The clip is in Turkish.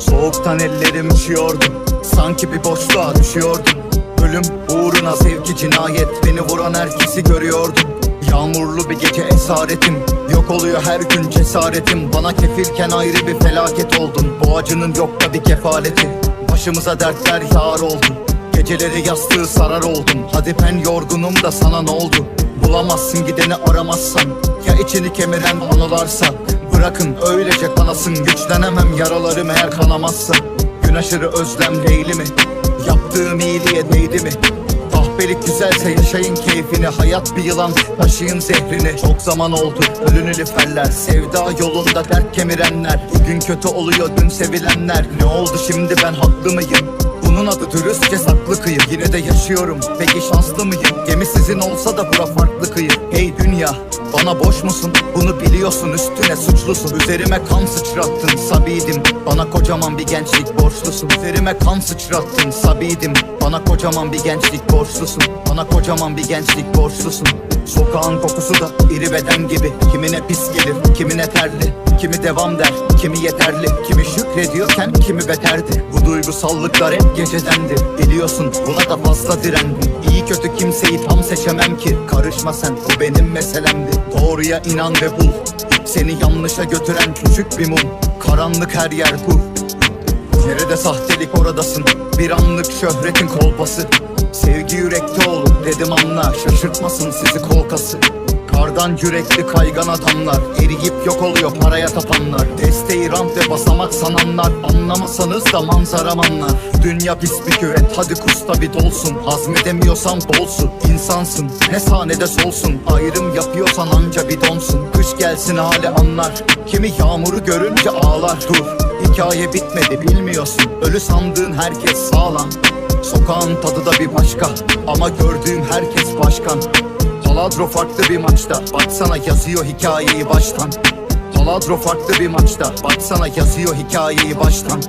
Soğuktan ellerim üşüyordu. Sanki bir boşluğa düşüyordum. Ölüm uğruna sevgi cinayet Beni vuran herkesi görüyordum. Yağmurlu bir gece esaretim. Yok oluyor her gün cesaretim. Bana kefilken ayrı bir felaket oldun. Bu acının yok da bir kefaleti. Başımıza dertler yağar oldu Geceleri yastığı sarar oldum Hadi ben yorgunum da sana ne oldu? Bulamazsın gideni aramazsan. Ya içini kemiren anılarsa Bırakın öylece kanasın Güçlenemem yaralarım eğer kanamazsa Gün aşırı özlem leyli mi? Yaptığım iyiliğe değdi mi? Kahpelik güzelse yaşayın keyfini. Hayat bir yılan taşıyın zehrini. Çok zaman oldu ölün eliferler Sevda yolunda dert kemirenler. Bugün kötü oluyor dün sevilenler. Ne oldu şimdi ben haklı mıyım bunun adı dürüstçe saklı kıyı Yine de yaşıyorum. Peki şanslı mıyım? Gemi sizin olsa da bura farklı kıyı Hey dünya bana boş musun? Bunu biliyorsun üstüne suçlusun. Üzerime kan sıçrattın sabiydim Bana kocaman bir gençlik borçlusun. Üzerime kan sıçrattın sabiydim Bana kocaman bir gençlik borçlusun. Bana kocaman bir gençlik borçlusun. Sokağın kokusu da iri beden gibi. Kimine pis gelir, kimine terli. Kimi devam der, kimi yeterli. Kimi şükrediyorken kimi beterdi. Bu duygusallıklar hep gecedendir Biliyorsun buna da fazla direndim. İyi kötü kimseyi tam seçemem ki Karışma sen bu benim meselemdi. Doğruya inan ve bul Seni yanlışa götüren küçük bir mum. Karanlık her yer bu Nerede sahtelik oradasın. Bir anlık şöhretin kolpası. Sevgi yürekte olur dedim anla Şaşırtmasın sizi kolkası Kardan yürekli kaygan adamlar. Eriyip yok oluyor paraya tapanlar. Desteği rant ve basamak sananlar. Anlamasanız da manzaram anlar Dünya pis bir küvet. Hadi kusta bir dolsun. Hazmedemiyorsan bolsun. İnsansın. Ne sahnede solsun. Ayrım yapıyorsan anca bir donsun. Kış gelsin hali anlar. Kimi yağmuru görünce ağlar. Dur. Hikaye bitmedi bilmiyorsun. Ölü sandığın herkes sağlam. Sokağın tadı da bir başka. Ama gördüğüm herkes başkan Taladro farklı bir maçta Baksana yazıyor hikayeyi baştan. Taladro farklı bir maçta Baksana yazıyor hikayeyi baştan